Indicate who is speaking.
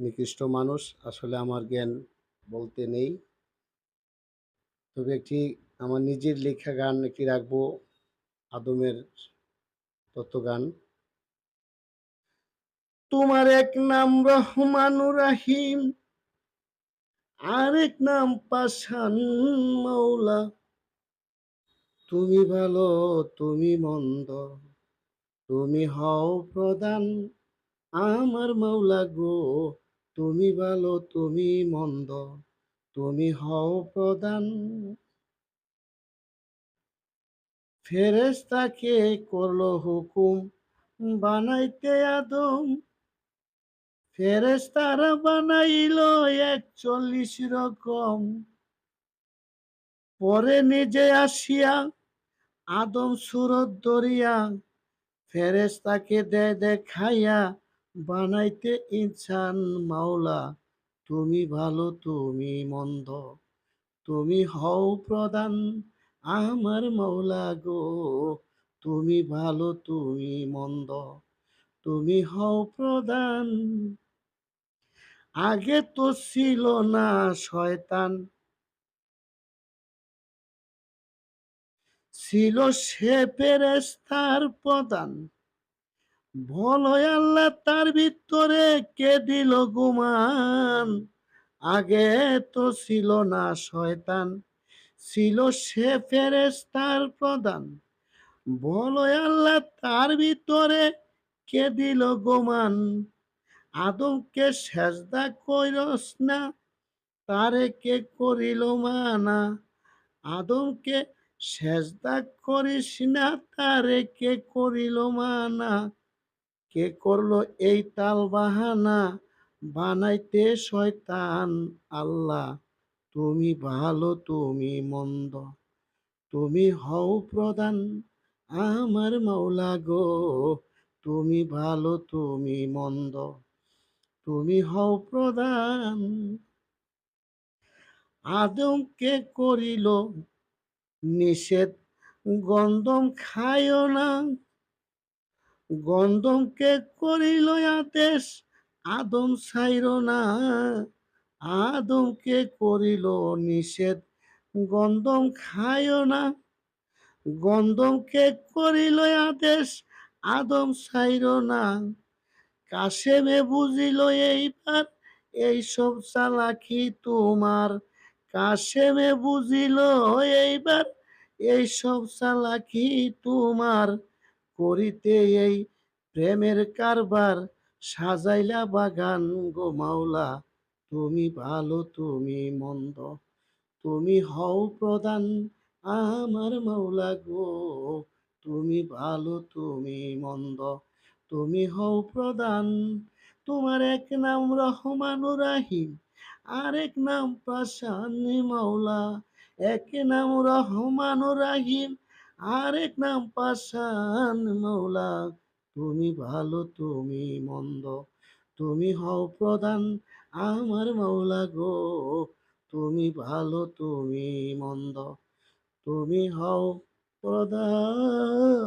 Speaker 1: নিকৃষ্ট মানুষ, আসলে আমার জ্ঞান বলতে নেই। তবে একটি আমার নিজের লেখা গান একটি রাখব, আদমের তত্ত্বগান। তোমার এক নাম রহমানুর রাহিম আরেক নাম পাশান মৌলা তুমি ভালো, তুমি মন্দ, তুমি হও প্রধান আমার মাওলা গো। তুমি ভালো, তুমি মন্দ, তুমি হও প্রধান। ফেরেস্তাকে করল হুকুম, বানাইতে আদম। ফেরেস্তারা বানাইল একচল্লিশ রকম। পরে নিজে আসিয়া আদম সুরত দরিয়া ফেরেস্তাকে দে দেখাইয়া বানাইতে ইনসান মাওলা, তুমি ভালো, তুমি মন্দ। তুমি হও প্রধান আমার মাওলা গো, তুমি ভালো, তুমি মন্দ। তুমি হও প্রধান, আগে তো ছিল না শয়তান। ছিল সে ফেরেস্তার বলো আল্লাহ, তার ভিতরে কে দিল গুমান? আগে তো ছিল না শয়তান, ছিল সে ফেরেস্তার প্রধান। বলো আল্লাহ, তার ভিতরে কে দিল গোমান? আদমকে সেজদা কইরস না, তারে কে করিল মানা? আদমকে সেজদা করিস না, তারে কে করিল মানা? কে করল এই তাল বাহানা বানাইতে শয়তান আল্লাহ। তুমি ভালো, তুমি মন্দ। তুমি হও প্রধান আমার মাওলা গো। তুমি ভালো, তুমি মন্দ। তুমি হও প্রধান। আদমকে করিল নিষেধ? গন্ধম খায় না। গন্ধমকে করিল আদেশ, আদম ছাইর না। আদমকে করিল নিষেধ, গন্ধম খায় না। গন্ধমকে করিল আদেশ, আদম ছাইর না। কাশেমে বুঝিল এইবার এইসব চালাকি তোমার। কাশেমে বুঝিল এইবার এইসব চালাকি তোমার। করিতে এই প্রেমের কারবার সাজাইলা বাগান গো মাওলা। তুমি ভালো, তুমি মন্দ, তুমি হও প্রধান আমার মাওলা গো। তুমি ভালো, তুমি মন্দ, তুমি হও প্রধান। তোমার এক নাম রহমানুর রাহিম আরেক নাম পাশান মাওলা। এক নাম রহমানুর রাহিম আরেক নাম পাশান মৌলা, তুমি ভালো, তুমি মন্দ, তুমি হও প্রধান আমার মৌলা গো, তুমি ভালো, তুমি মন্দ, তুমি হও প্রধান